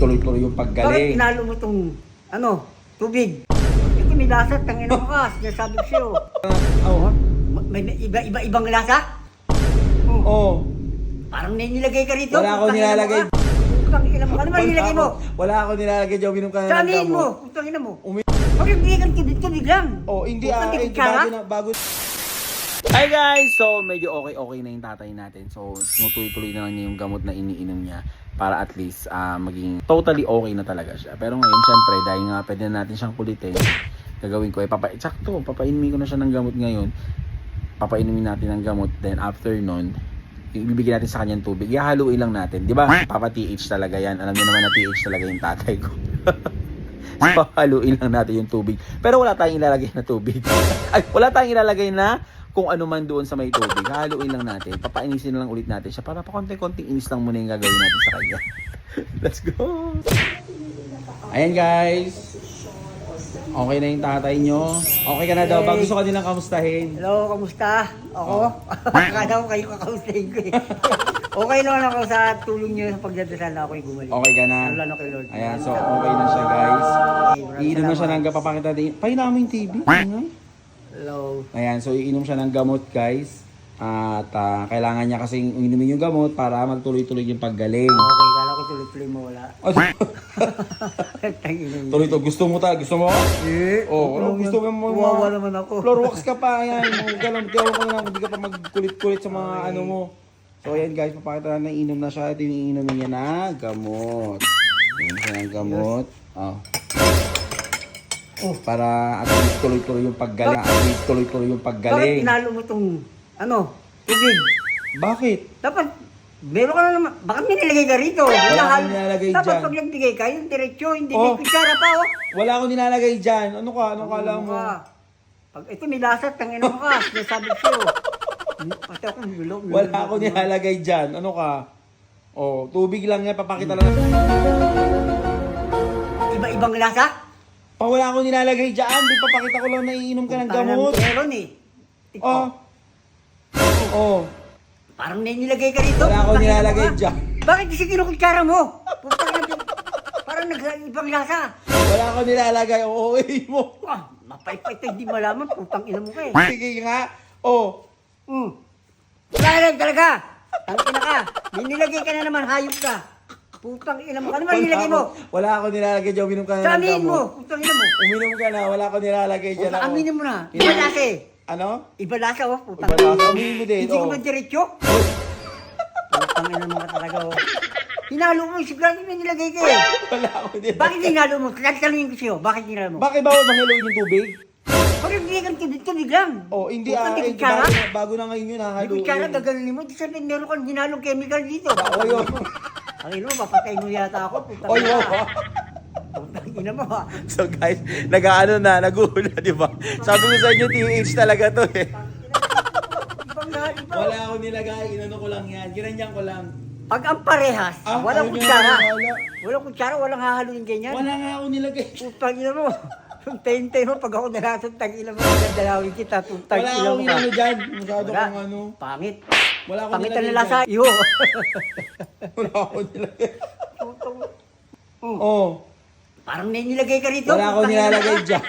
tuloy-tuloy yung Bakit paggaling. pinalo mo tong, ano, tubig? Ito may lasa, tangin mo ka, sinasabi ko sa'yo. Oo. Ma- May iba, iba, ibang lasa? Oh, Oo. parang may nilagay ka rito. Wala akong mo nilalagay. ka. Putang ina mo. Ano ba nilagay mo? Wala ako nilalagay dyan. Uminom ka na ng Saan mo? gamot. Putang ina mo. Umi- Pag nagbigay kang tubig, tubig lang. Oh, hindi Putang ah. Eh, bago na, bago. Hi guys! So, medyo okay-okay na yung tatay natin. So, sinutuloy-tuloy na lang niya yung gamot na iniinom niya para at least ah, maging totally okay na talaga siya. Pero ngayon, syempre, dahil nga pwede na natin siyang kulitin, gagawin ko, eh, papa, sakto, papainumin ko na siya ng gamot ngayon. Papainumin natin ng gamot, then after nun, ibibigyan natin sa kanyang tubig. Ihahaluin lang natin. Di ba? Papa TH talaga yan. Alam niyo naman na TH talaga yung tatay ko. so, haluin lang natin yung tubig. Pero wala tayong ilalagay na tubig. Ay, wala tayong ilalagay na kung ano man doon sa may tubig. Haluin lang natin. Papainisin lang ulit natin siya para pa konti-konting inis lang muna yung gagawin natin sa kanya. Let's go! Ayan guys. Okay na yung tatay nyo. Okay ka na daw ba? Gusto ka nilang kamustahin. Hello, kamusta? Ako? Akala ko kayo kakausapin ko eh. okay naman ako sa tulong niyo sa pagdadasal na ako'y gumaling. Okay ka na. Lalo na kay Lord. Ayan, so okay na siya guys. Iinom na siya ng kapapakita din. Pahinam mo yung TV. Ingay. Hello. Ayan, so iinom siya ng gamot guys. At ah, kailangan niya kasing inumin yung gamot para magtuloy-tuloy yung paggaling. Okay, kala ko tuloy-tuloy mo wala. Tangina niyo. tuloy to gusto mo ta, gusto mo? Eh, Oh, ano, gusto mo mo Wawa naman ako. Floor walks ka pa, ayan. Ganon, ganon ka na lang, hindi ka pa magkulit-kulit sa mga ano mo. So ayan guys, papakita na inom na siya. Ito yung iinumin niya na gamot. Inom siya ng gamot. Oh. Oh, para at least tuloy-tuloy yung paggaling. Least tuloy-tuloy yung Bakit paggaling. pinalo mo tong, ano, tubig? Bakit? Dapat, meron ka na naman, bakit may nilagay ka rito? Wala akong nilalagay Dapat dyan. pag nagbigay ka, yung diretsyo, hindi Oh. may kutsara pa, oh. Wala akong nilalagay dyan. Ano ka? Ano kala mo? Ka. Pag ito may lasa, tangin mo ka, sinasabi ko sa'yo. Pati ako gulo. Wala akong nilalagay dyan. Ano ka? Oh, tubig lang yan. Papakita lang. Iba-ibang lasa? Pa, wala akong nilalagay dyan. Di papakita ko lang na iinom ka ng gamot. Meron eh. Ito, Oh. Oh. Parang may nilagay ka rito. Wala akong nilalagay dyan. Bakit di kinukutsara mo? Mo. Parang nag-ibang lasa. Wala akong nilalagay. Oo, eh mo. Wah, mapaypay ito, hindi malaman. Putang ina mo ka eh. Sige nga. Oh. Hmm. Wala lang talaga. Ang ina ka. May nilagay ka na naman, hayop ka. Putang ina mo. Ano ba nilagay mo? Wala akong nilalagay dyan. Uminom ka na ng Sabihin mo. gamot. Putang ina mo. Uminom ka na. Wala akong nilalagay dyan. Puta, ako. aminin mo na. Iba lasa eh. Ano? Iba lasa oh. Putang Iba lasa. Aminin mo din. Hindi ko oh. ba diretsyo? Putang ina mo ka talaga oh. Hinalo mo. Sigurado may nilagay ka eh. Wala akong nilalagay. Bakit hinalo mo? Katanungin ko sa'yo. Bakit hinalo mo? Bakit bawal mahiluin yung tubig? Pag nagbigay kang tubig-tubig lang. Oh, hindi Putang ah. di Eh, bago, na, bago na ngayon yun, Di hahaluin. kutsara, gagaling mo. Di sabihin meron kang hinalong chemical dito. Oo, yun. Ang ino, papatay mo yata ako. Putang Oy, oh. Putang ina mo ha. So guys, nag-ano na, nag-uula, di ba? Sabi ko sa inyo, TH talaga to eh. Ibang lahat, iba. Wala akong nilagay, inano ko lang yan, ginanyan ko lang. Pag ang parehas, Ah, walang niya kutsara. wala. Walang kutsara, walang hahaluin ganyan. Wala nga ako nilagay. Putang ina mo. Tayin-tayin mo, pag ako nalasang tang ina mo, dadalawin kita, putang Wala ina mo akong ka. inano dyan, masyado Wala. kong ano. Pangit. Wala akong nilagay lasa. dyan. Iyo. Wala akong nilagay. Putang- Oh, Parang may nilagay ka rito. wala akong nilalagay dyan.